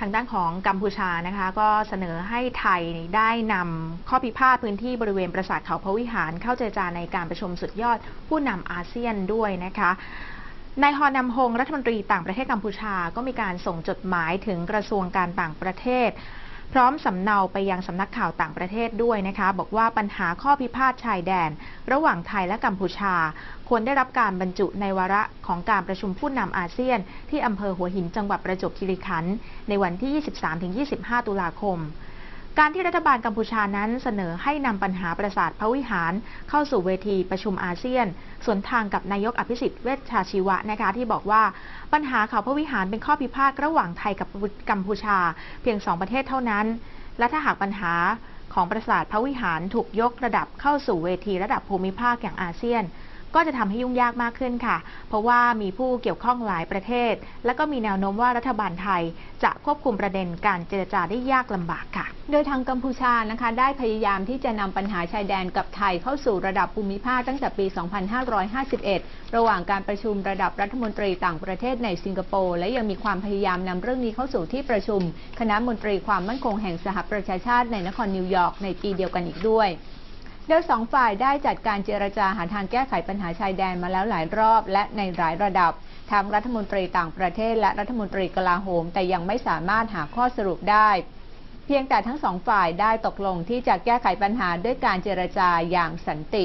ทางด้านของกัมพูชานะคะก็เสนอให้ไทยได้นำข้อพิพาทพื้นที่บริเวณปราสาทเขาพระวิหารเข้าเจรจาในการประชุมสุดยอดผู้นำอาเซียนด้วยนะคะนายฮอนนำฮงรัฐมนตรีต่างประเทศกัมพูชาก็มีการส่งจดหมายถึงกระทรวงการต่างประเทศ พร้อมสำเนาไปยังสำนักข่าวต่างประเทศด้วยนะคะ บอกว่าปัญหาข้อพิพาทชายแดน ระหว่างไทยและกัมพูชา ควรได้รับการบรรจุในวาระของการประชุมผู้นำอาเซียน ที่อำเภอหัวหินจังหวัดประจวบคีรีขันธ์ในวันที่ 23-25 ตุลาคม การที่รัฐบาลกัมพูชานั้นเสนอให้นำปัญหาปราสาทพระวิหาร เข้าสู่เวทีประชุมอาเซียนส่วนทางกับนายกอภิสิทธิ์เวชชาชีวะนะคะที่บอกว่าปัญหาเขาพระวิหารเป็นข้อพิพาทระหว่างไทยกับกัมพูชา เพียงสองประเทศเท่านั้น และถ้าหากปัญหาของปราสาทพระวิหารถูกยกระดับเข้าสู่เวทีระดับภูมิภาคอย่างอาเซียน ก็จะทำให้ยุ่งยากมากขึ้นค่ะ เพราะว่ามีผู้เกี่ยวข้องหลายประเทศ และก็มีแนวโน้มว่ารัฐบาลไทย จะควบคุมประเด็นการเจรจาได้ยากลำบากค่ะ โดยทางกัมพูชานะคะ ได้พยายามที่จะนำปัญหาชายแดนกับไทยเข้าสู่ระดับภูมิภาคตั้งแต่ปี 2551 ระหว่างการประชุมระดับรัฐมนตรีต่างประเทศในสิงคโปร์และยังมีความพยายามนำเรื่องนี้เข้าสู่ที่ประชุม คณะมนตรีความมั่นคงแห่งสหประชาชาติในนครนิวยอร์กในปีเดียวกันอีกด้วย โดยสองฝ่ายได้จัดการเจรจาหาทางแก้ไขปัญหาชายแดนมาแล้วหลายรอบและในหลายระดับทั้งรัฐมนตรีต่างประเทศและรัฐมนตรีกลาโหม แต่ยังไม่สามารถหาข้อสรุปได้ เพียงแต่ทั้งสองฝ่ายได้ตกลงที่จะแก้ไขปัญหาด้วยการเจรจาอย่างสันติ